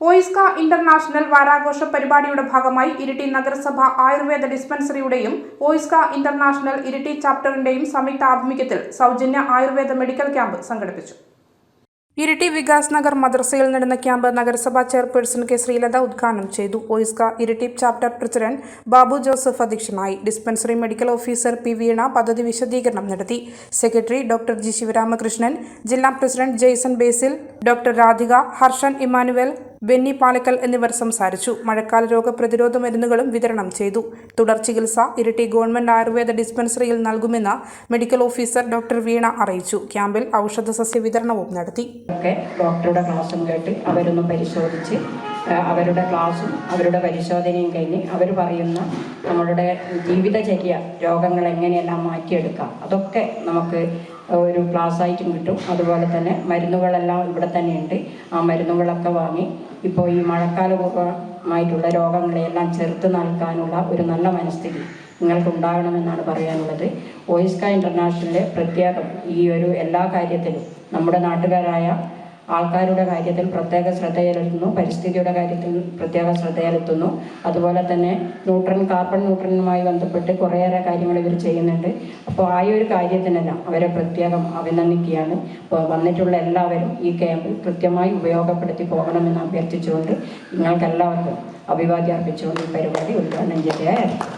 OISCA international വാരാഘോഷ പരിപാടിയുടെ ഭാഗമായി ഇരിട്ടി നഗരസഭ ആയുർവേദ ഡിസ്പെൻസറിയുടെയും ഓയിസ്ക ഇന്റർനാഷണൽ ഇരിട്ടി ചാപ്റ്ററിന്റെയും സംയുക്ത ആഭിമുഖ്യത്തിൽ സൗജന്യ ആയുർവേദ മെഡിക്കൽ ക്യാമ്പ് സംഘടിപ്പിച്ചു. ഇരിട്ടി വികാസ് നഗർ മദ്രസയിൽ നടന്ന ക്യാമ്പ് നഗരസഭാ ചെയർപേഴ്സൺ കെ ശ്രീലത ഉദ്ഘാടനം ചെയ്തു. OISCA Iritty chapter president Babu Joseph അധ്യക്ഷനായി. Dispensary medical officer P Veena പദ്ധതി വിശദീകരണം നടത്തി. സെക്രട്ടറി ഡോക്ടർ ജി ശിവരാമകൃഷ്ണൻ ജില്ലാ president Jaison Basil doctor Radhika Harshan Emmanuel Benny Palakkal എന്നിവർ സംസാരിച്ചു. മഴക്കാല രോഗപ്രതിരോധ മരുന്നുകളും വിതരണം ചെയ്തു. തുടർ ചികിത്സ ഇരിട്ടി ഗവൺമെന്റ് ആയുർവേദ ഡിസ്പെൻസറിയിൽ നൽകുമെന്ന് മെഡിക്കൽ ഓഫീസർ ഡോക്ടർ വീണ അറിയിച്ചു. ക്യാമ്പിൽ ഔഷധ സസ്യ വിതരണവും നടത്തി. ഡോക്ടറുടെ ക്ലാസ്സും കേട്ട് അവരൊന്ന് പരിശോധിച്ച് അവരുടെ ക്ലാസ്സും അവരുടെ പരിശോധനയും കഴിഞ്ഞ് അവർ പറയുന്ന നമ്മളുടെ ജീവിതചര്യ രോഗങ്ങൾ എങ്ങനെയെല്ലാം മാറ്റിയെടുക്കാം അതൊക്കെ നമുക്ക് ഒരു ക്ലാസ്സായിട്ടും കിട്ടും. അതുപോലെ തന്നെ മരുന്നുകളെല്ലാം ഇവിടെ തന്നെയുണ്ട് ആ മരുന്നുകളൊക്കെ വാങ്ങി ഇപ്പോൾ ഈ മഴക്കാലപൂർവമായിട്ടുള്ള രോഗങ്ങളെയെല്ലാം ചെറുത്ത് നൽകാനുള്ള ഒരു നല്ല മനസ്ഥിതി നിങ്ങൾക്കുണ്ടാകണമെന്നാണ് പറയാനുള്ളത്. ഓയിസ്ക ഇന്റർനാഷണലിലെ പ്രത്യേകം ഈ ഒരു എല്ലാ കാര്യത്തിലും നമ്മുടെ നാട്ടുകാരായ ആൾക്കാരുടെ കാര്യത്തിൽ പ്രത്യേക ശ്രദ്ധയിലെത്തുന്നു പരിസ്ഥിതിയുടെ കാര്യത്തിൽ പ്രത്യേക ശ്രദ്ധയിലെത്തുന്നു. അതുപോലെ തന്നെ ന്യൂട്രൻ കാർബൺ ന്യൂട്രനുമായി ബന്ധപ്പെട്ട് കുറേയേറെ കാര്യങ്ങൾ ഇവർ ചെയ്യുന്നുണ്ട്. അപ്പോൾ ആ ഒരു കാര്യത്തിനെല്ലാം അവരെ പ്രത്യേകം അഭിനന്ദിക്കുകയാണ്. അപ്പോൾ വന്നിട്ടുള്ള എല്ലാവരും ഈ ക്യാമ്പ് കൃത്യമായി ഉപയോഗപ്പെടുത്തി പോകണമെന്ന് അഭ്യർത്ഥിച്ചുകൊണ്ട് നിങ്ങൾക്കെല്ലാവർക്കും അഭിവാദ്യം അർപ്പിച്ചുകൊണ്ട് ഈ പരിപാടി ഉദ്ഘാടനം ചെയ്യുകയായിരുന്നു.